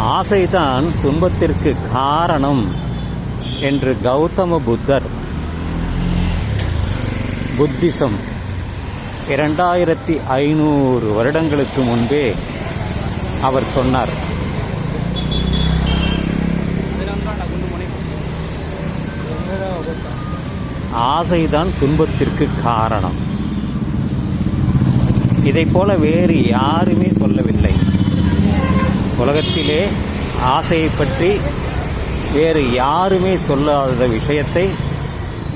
ஆசைதான் துன்பத்திற்கு காரணம் என்று கௌதம புத்தர். புத்திசம். இரண்டாயிரத்தி ஐநூறு வருடங்களுக்கு முன்பே அவர் சொன்னார். ஆசைதான் துன்பத்திற்கு காரணம். இதைப் போல வேறு யாருமே சொல்லவில்லை. உலகத்திலே ஆசையை பற்றி வேறு யாருமே சொல்லாத விஷயத்தை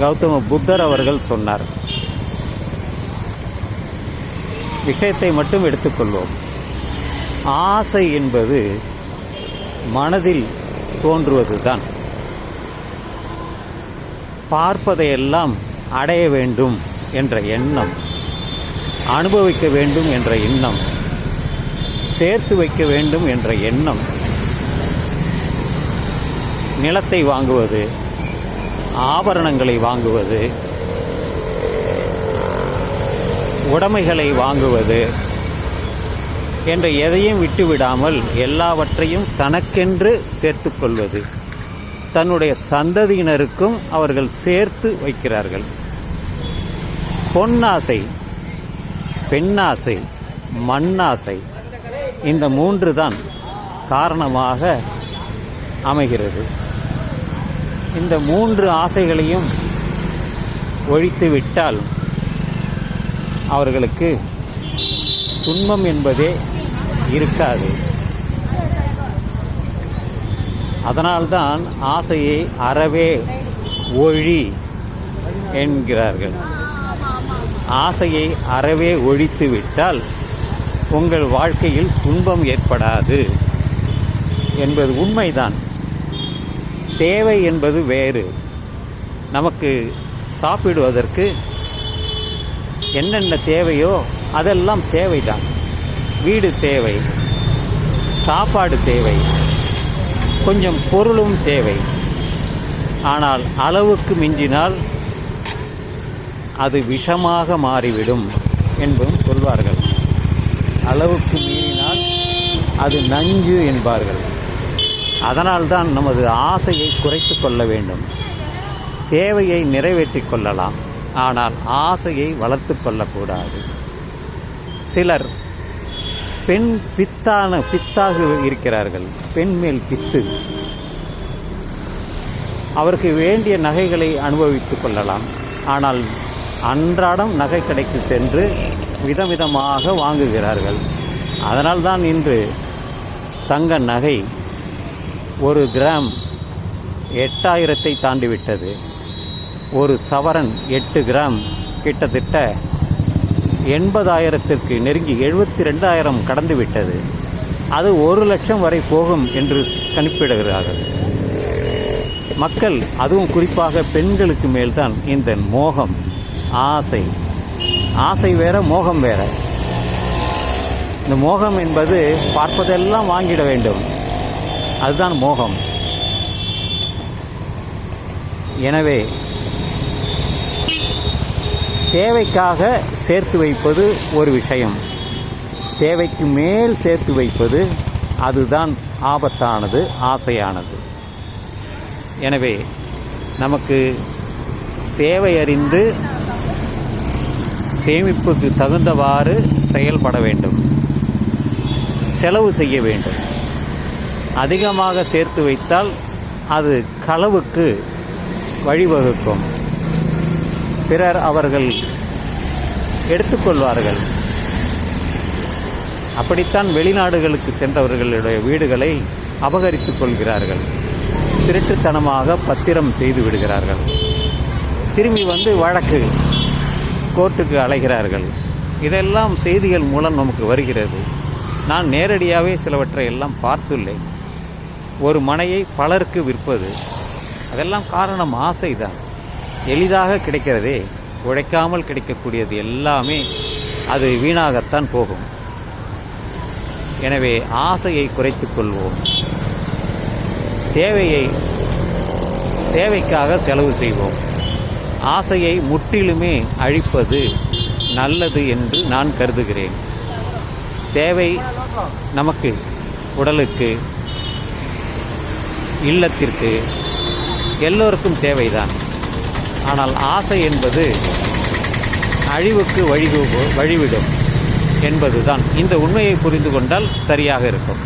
கௌதம புத்தர் அவர்கள் சொன்னார். விஷயத்தை மட்டும் எடுத்துக்கொள்வோம். ஆசை என்பது மனதில் தோன்றுவதுதான். பார்ப்பதையெல்லாம் அடைய வேண்டும் என்ற எண்ணம் அனுபவிக்க வேண்டும் என்ற எண்ணம் சேர்த்து வைக்க வேண்டும் என்ற எண்ணம். நிலத்தை வாங்குவது ஆபரணங்களை வாங்குவது உடைமைகளை வாங்குவது என்ற எதையும் விட்டுவிடாமல் எல்லாவற்றையும் தனக்கென்று சேர்த்துக்கொள்வது தன்னுடைய சந்ததியினருக்கும் அவர்கள் சேர்த்து வைக்கிறார்கள். பொன்னாசை பெண்ணாசை மண்ணாசை இந்த மூன்று தான் காரணமாக அமைகிறது. இந்த மூன்று ஆசைகளையும் ஒழித்து விட்டால் அவர்களுக்கு துன்பம் என்பதே இருக்காது. அதனால்தான் ஆசையை அறவே ஒழி என்கிறார்கள். ஆசையை அறவே ஒழித்து விட்டால் உங்கள் வாழ்க்கையில் துன்பம் ஏற்படாது என்பது உண்மைதான். தேவை என்பது வேறு. நமக்கு சாப்பிடுவதற்கு என்னென்ன தேவையோ அதெல்லாம் தேவைதான். வீடு தேவை சாப்பாடு தேவை கொஞ்சம் பொருளும் தேவை. ஆனால் அளவுக்கு மிஞ்சினால் அது விஷமாக மாறிவிடும் என்பதும் சொல்வார்கள். அளவுக்கு மீறினால் அது நஞ்சு என்பார்கள். அதனால்தான் நமது ஆசையை குறைத்து கொள்ள வேண்டும். தேவையை நிறைவேற்றிக் கொள்ளலாம். ஆனால் ஆசையை வளர்த்து கொள்ளக்கூடாது. சிலர் பெண் பித்தான பித்தாக இருக்கிறார்கள். பெண் மேல் பித்து. அவருக்கு வேண்டிய நகைகளை அனுபவித்துக் கொள்ளலாம். ஆனால் அன்றாடம் நகை கடைக்கு சென்று விதவிதமாக வாங்குகிறார்கள். அதனால்தான் இன்று தங்க நகை ஒரு கிராம் எட்டாயிரத்தை தாண்டிவிட்டது. ஒரு சவரன் எட்டு கிராம் கிட்டத்தட்ட எண்பதாயிரத்திற்கு நெருங்கி எழுபத்தி ரெண்டாயிரம் கடந்துவிட்டது. அது ஒரு லட்சம் வரை போகும் என்று கணிப்பிடுகிறார்கள். மக்கள் அதுவும் குறிப்பாக பெண்களுக்கு மேல்தான் இந்த மோகம் ஆசை ஆசை வேற மோகம் வேற. இந்த மோகம் என்பது பார்ப்பதெல்லாம் வாங்கிட வேண்டும். அதுதான் மோகம். எனவே தேவைக்காக சேர்த்து வைப்பது ஒரு விஷயம். தேவைக்கு மேல் சேர்த்து வைப்பது அதுதான் ஆபத்தானது ஆசையானது. எனவே நமக்கு தேவை அறிந்து சேமிப்புக்கு தகுந்தவாறு செயல்பட வேண்டும். செலவு செய்ய வேண்டும். அதிகமாக சேர்த்து வைத்தால் அது களவுக்கு வழிவகுக்கும். பிறர் அவர்கள் எடுத்துக்கொள்வார்கள். அப்படித்தான் வெளிநாடுகளுக்கு சென்றவர்களுடைய வீடுகளை அபகரித்துக் கொள்கிறார்கள். திருட்டுத்தனமாக பத்திரம் செய்து விடுகிறார்கள். திரும்பி வந்து வழக்கு கோர்ட்டுக்கு அலைகிறார்கள் இதெல்லாம் செய்திகள் மூலம் நமக்கு வருகிறது. நான் நேரடியாகவே சிலவற்றை எல்லாம் பார்த்துள்ளேன். ஒரு மனையை பலருக்கு விற்பது அதெல்லாம் காரணம் ஆசைதான். எளிதாக கிடைக்கிறதே உழைக்காமல் கிடைக்கக்கூடியது எல்லாமே அது வீணாகத்தான் போகும். எனவே ஆசையை குறைத்து கொள்வோம். தேவையை தேவைக்காக செலவு செய்வோம். ஆசையை முற்றிலுமே அழிப்பது நல்லது என்று நான் கருதுகிறேன். தேவை நமக்கு உடலுக்கு இல்லத்திற்கு எல்லோருக்கும் தேவைதான். ஆனால் ஆசை என்பது அழிவுக்கு வழி வழிவிடும் என்பதுதான். இந்த உண்மையை புரிந்து கொண்டால் சரியாக இருக்கும்.